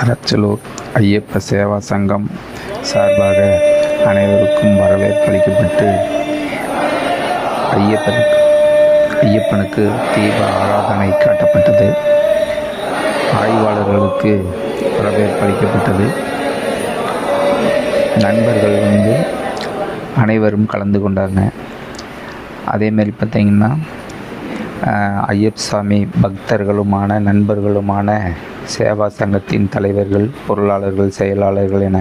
அரச்சலூர் ஐயப்ப சேவா சங்கம் சார்பாக அனைவருக்கும் வரவேற்பளிக்கப்பட்டு ஐயப்பனுக்கு ஐயப்பனுக்கு தீப ஆராதனை காட்டப்பட்டது. ஆய்வாளர்களுக்கு வரவேற்பளிக்கப்பட்டது. நண்பர்கள் வந்து அனைவரும் கலந்து கொண்டாங்க. அதேமாரி பார்த்திங்கன்னா ஐயப்பசாமி ஐயப்ப சாமி பக்தர்களுமான நண்பர்களுமான சேவா சங்கத்தின் தலைவர்கள் பொருளாளர்கள் செயலாளர்கள் என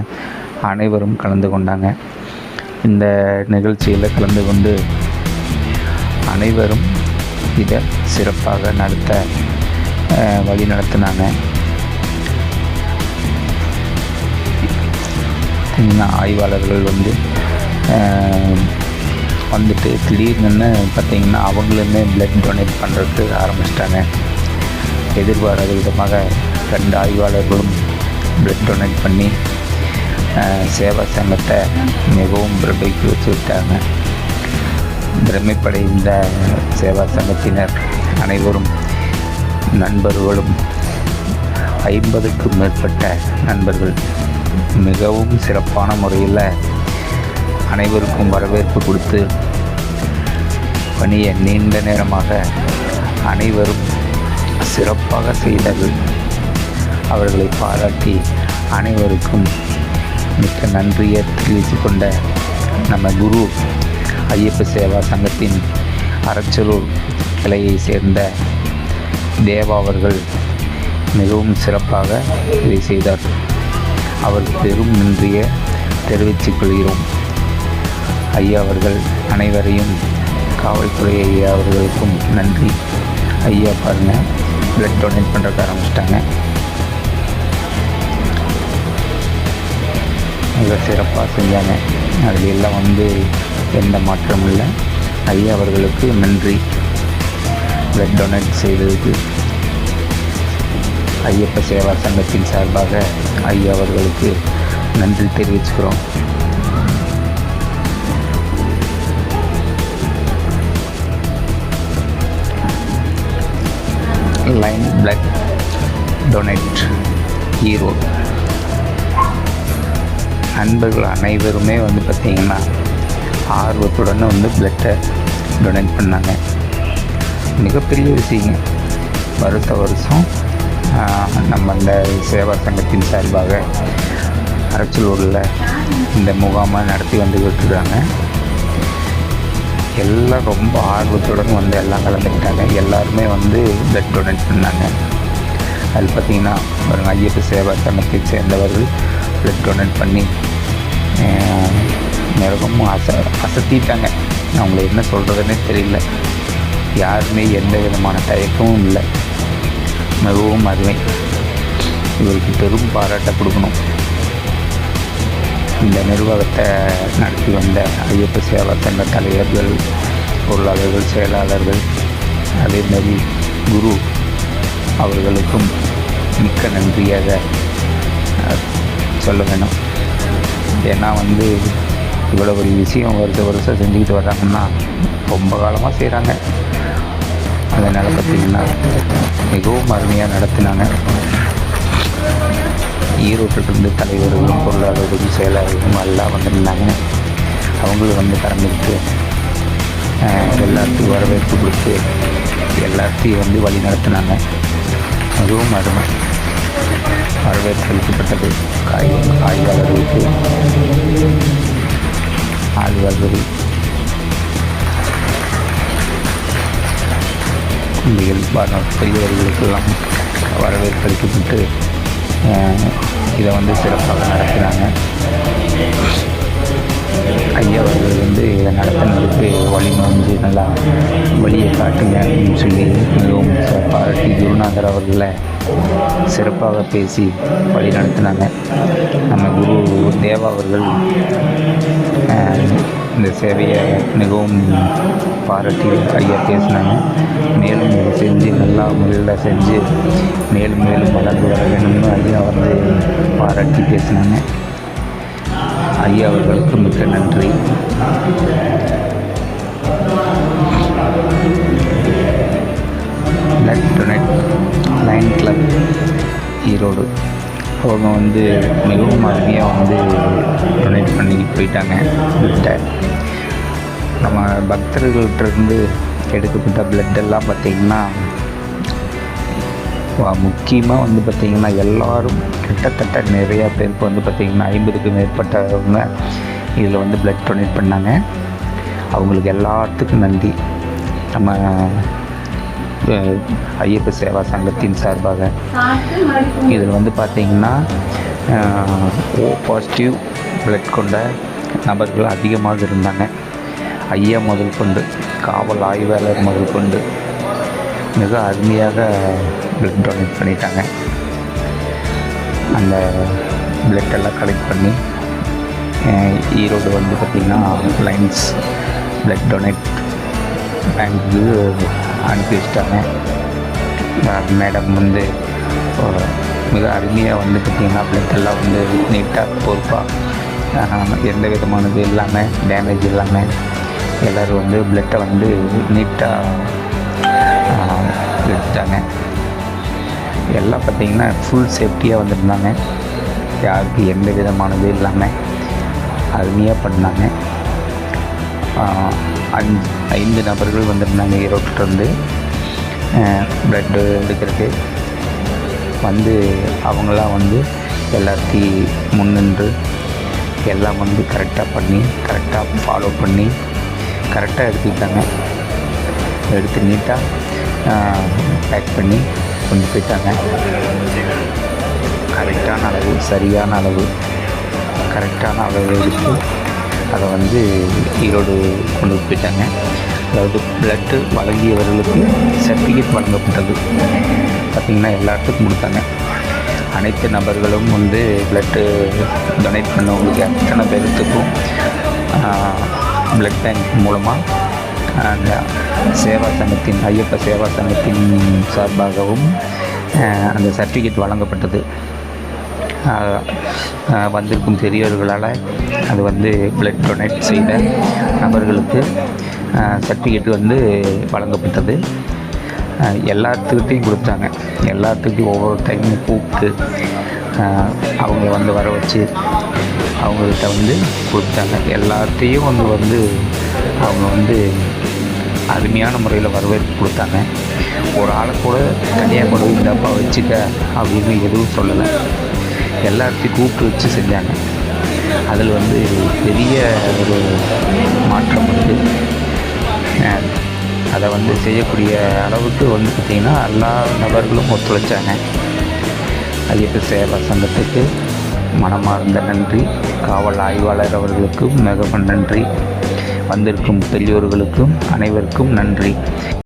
அனைவரும் கலந்து கொண்டாங்க. இந்த நிகழ்ச்சியில் கலந்து கொண்டு அனைவரும் இதை சிறப்பாக நடத்த வழி நடத்தினாங்க. ஆய்வாளர்கள் வந்து வந்துட்டு திடீர்னு பார்த்தீங்கன்னா அவங்களுமே பிளட் டொனேட் பண்ணுறதுக்கு ஆரம்பிச்சிட்டாங்க. எதிர்பாராத விதமாக கண்ட ஆய்வாளர்களும் பிளட் டொனேட் பண்ணி சேவா சங்கத்தை மிகவும் பிரமிக்க வச்சு விட்டாங்க பிரமிப்படைந்த சேவா சங்கத்தினர் அனைவரும் நண்பர்களும் ஐம்பதுக்கும் மேற்பட்ட நண்பர்கள் மிகவும் சிறப்பான முறையில் அனைவருக்கும் வரவேற்பு கொடுத்து பணியை நீண்ட நேரமாக அனைவரும் சிறப்பாக செய்தார்கள். அவர்களை பாராட்டி அனைவருக்கும் மிக்க நன்றியை தெரிவித்து கொண்ட நம்ம குரு ஐயப்ப சேவா சங்கத்தின் அரச்சலூர் கிளையை சேர்ந்த தேவா அவர்கள் மிகவும் சிறப்பாக இதை செய்தார். அவர் பெரும் நன்றியை தெரிவித்துக் கொள்கிறோம். ஐயா அவர்கள் அனைவரையும் காவல்துறை ஐயா அவர்களுக்கும் நன்றி. ஐயா பாருங்க பிளட் டொனேட் பண்ணுறதுக்கு ஆரம்பிச்சிட்டாங்க. மிக சிறப்பாக செஞ்சாங்க. அதில் எல்லாம் வந்து எந்த மாற்றமும் இல்லை. ஐயா அவர்களுக்கு நன்றி. பிளட் டொனேட் செய்ததுக்கு ஐயப்ப சேவா சங்கத்தின் சார்பாக ஐயா அவர்களுக்கு நன்றி தெரிவிச்சுக்கிறோம். லைன் பிளட் டொனேட் ஈரோடு நண்பர்கள் அனைவருமே வந்து பார்த்திங்கன்னா ஆர்வத்துடன் வந்து பிளட்டை டொனேட் பண்ணாங்க. மிகப்பெரிய விஷயங்க. வருஷ வருஷம் நம்ம அந்த சேவா சங்கத்தின் சார்பாக அரச்சலூரில் இந்த முகாமை நடத்தி வந்துக்கிட்டு இருக்காங்க எல்லாம் ரொம்ப ஆர்வத்துடன் வந்து எல்லாம் கலந்துக்கிட்டாங்க. எல்லாருமே வந்து பிளட் டொனேட் பண்ணாங்க. அது பார்த்திங்கன்னா ஒரு ஐயப்ப சேவா சங்கத்தை சேர்ந்தவர்கள் பிளட் டொனேட் பண்ணி ஆஹ், மிகவும் அச அசத்திட்டாங்க. அவங்கள என்ன சொல்கிறதுனே தெரியல. யாருமே எந்த விதமான தயக்கமும் இல்லை. மிகவும் அருமை. இவருக்கு பெரும் பாராட்ட கொடுக்கணும். இந்த நிர்வாகத்தை நடத்தி வந்த ஐயப்ப சேவா சங்க தலைவர்கள் பொருளாளர்கள் செயலாளர்கள் அதேமாரி குரு அவர்களுக்கும் மிக்க நன்றியாக சொல்ல வேணும் ஏன்னா வந்து இவ்வளோ ஒரு விஷயம் வருஷ வருஷம் செஞ்சுக்கிட்டு வர்றாங்கன்னா ரொம்ப காலமாக செய்கிறாங்க அதனால் பார்த்திங்கன்னா மிகவும் அருமையாக நடத்தினாங்க. ஈரோட்டிலிருந்து தலைவர்களும் பொருளாளர்களும் செயலாளர்களும் எல்லாம் வந்திருந்தாங்க. அவங்களும் வந்து கலந்துக்கிட்டு எல்லாத்தையும் வரவேற்பு கொடுத்து எல்லாத்தையும் வந்து வழி நடத்தினாங்க. மிகவும் அருமை. வரவேற்பு அளிக்கப்பட்டது காய் ஆய்வாளர்களுக்கு ஆய்வாளர்கள் குழந்தைகள் வர பெரியவர்களுக்கெல்லாம் வரவேற்பு அளிக்கப்பட்டு இதை வந்து சிறப்பாக நடத்தினாங்க. ஐயா அவர்கள் வந்து இதை நடத்தினதுக்கு வழி வந்து நல்லா வழியை காட்டுங்க அப்படின்னு சொல்லி மிகவும் பாராட்டி குருநாதர் அவர்களை சிறப்பாக பேசி வழி நடத்தினாங்க. நம்ம குரு தேவா அவர்கள் இந்த சேவையை மிகவும் பாராட்டி ஐயா பேசினாங்க. மேலும் இதை செஞ்சு நல்லா முறையில் செஞ்சு மேலும் மேலும் வளர்ந்து வர வேணும்னு ஐயா வந்து பாராட்டி பேசினாங்க. ஐயா அவர்களுக்கு மிக்க நன்றி. ஈரோடு. அவங்க வந்து மிகவும் அருமையாக வந்து டொனேட் பண்ணி போயிட்டாங்க. பிளட்டை நம்ம பக்தர்கள்ட்டிருந்து எடுக்கப்பட்ட பிளட் எல்லாம் பார்த்திங்கன்னா முக்கியமாக வந்து பார்த்திங்கன்னா எல்லோரும் கிட்டத்தட்ட நிறையா பேருக்கு வந்து பார்த்திங்கன்னா ஐம்பதுக்கும் மேற்பட்டவங்க இதில் வந்து பிளட் டொனேட் பண்ணாங்க. அவங்களுக்கு எல்லாத்துக்கும் நன்றி. நம்ம ஐயப்ப சேவா சங்கத்தின் சார்பாக. இதில் வந்து பார்த்திங்கன்னா ஓ பாசிட்டிவ் பிளட் கொண்ட நபர்கள் அதிகமாக இருந்தாங்க. ஐயா முதல் கொண்டு காவல் ஆய்வாளர் முதல் கொண்டு மிக அருமையாக பிளட் டொனேட் பண்ணிட்டாங்க. அந்த blood எல்லாம் கலெக்ட் பண்ணி ஈரோடு வந்து பார்த்திங்கன்னா லைன்ஸ் பிளட் டொனேட் பேங்க்கு அனுப்பி வச்சிட்டாங்க மேடம் வந்து மிக அருமையாக வந்து பார்த்திங்கன்னா பிளட் எல்லாம் வந்து நீட்டாக பொறுப்பாக எந்த விதமானது இல்லாமல் டேமேஜ் இல்லாமல் எல்லோரும் வந்து பிளட்டை வந்து நீட்டாக எடுத்துட்டாங்க. எல்லாம் பார்த்திங்கன்னா ஃபுல் சேஃப்டியாக வந்திருந்தாங்க. யாருக்கு எந்த விதமானது இல்லாமல் அருமையாக பண்ணாங்க. அஞ்சு ஐந்து நபர்கள் வந்திருந்தாங்க ஈரோட்டிலேருந்து ப்ளட்டு எடுக்கிறதுக்கு. வந்து அவங்களாம் வந்து எல்லாத்தையும் முன்னின்று எல்லாம் வந்து கரெக்டாக பண்ணி கரெக்டாக ஃபாலோ பண்ணி கரெக்டாக எடுத்துக்கிட்டாங்க. எடுத்து நீட்டாக பேக் பண்ணி கொண்டு போயிட்டாங்க. கரெக்டான அளவு சரியான அளவு கரெக்டான அளவு இருக்குது அதை வந்து ஈரோடு கொண்டு போயிட்டாங்க. அதாவது பிளட்டு வழங்கியவர்களுக்கு சர்டிஃபிகேட் வழங்கப்பட்டது. பார்த்திங்கன்னா எல்லாத்துக்கும் கொடுத்தாங்க. அனைத்து நபர்களும் வந்து பிளட்டு டொனேட் பண்ணவங்களுக்கு அத்தனை பேர்த்துக்கும் பிளட் பேங்க் மூலமாக அந்த சேவா சங்கத்தின் ஐயப்ப சேவா சங்கத்தின் சார்பாகவும் அந்த சர்டிஃபிகேட் வழங்கப்பட்டது. வந்திருக்கும் பெரியவர்களால் அது வந்து பிளட் டொனேட் செய்த நபர்களுக்கு சர்டிஃபிகேட் வந்து வழங்கப்பட்டது. எல்லாத்துக்கிட்டையும் கொடுத்தாங்க. எல்லாத்துக்கிட்டையும் ஒவ்வொரு டைமும் கூப்பிட்டு அவங்க அவங்கள வந்து வர வச்சு அவங்கக்கிட்ட வந்து கொடுத்தாங்க. எல்லாத்தையும் வந்து வந்து அவங்க வந்து அருமையான முறையில் வரவேற்பு கொடுத்தாங்க. ஒரு ஆளை கூட தனியாக கொண்டு போய் வச்சுக்க அப்படின்னு எதுவும் சொல்லலை. எல்லாத்தையும் கூப்பிட்டு வச்சு செஞ்சாங்க. அதில் வந்து பெரிய ஒரு மாற்றம் வந்து அதை வந்து செய்யக்கூடிய அளவுக்கு வந்து பார்த்திங்கன்னா எல்லா நபர்களும் ஒத்துழைச்சாங்க. ஐயப்ப சேவா சங்கத்துக்கு மனமார்ந்த நன்றி. காவல் ஆய்வாளர் அவர்களுக்கும் மிகவும் நன்றி. வந்திருக்கும் பெரியோர்களுக்கும் அனைவருக்கும் நன்றி.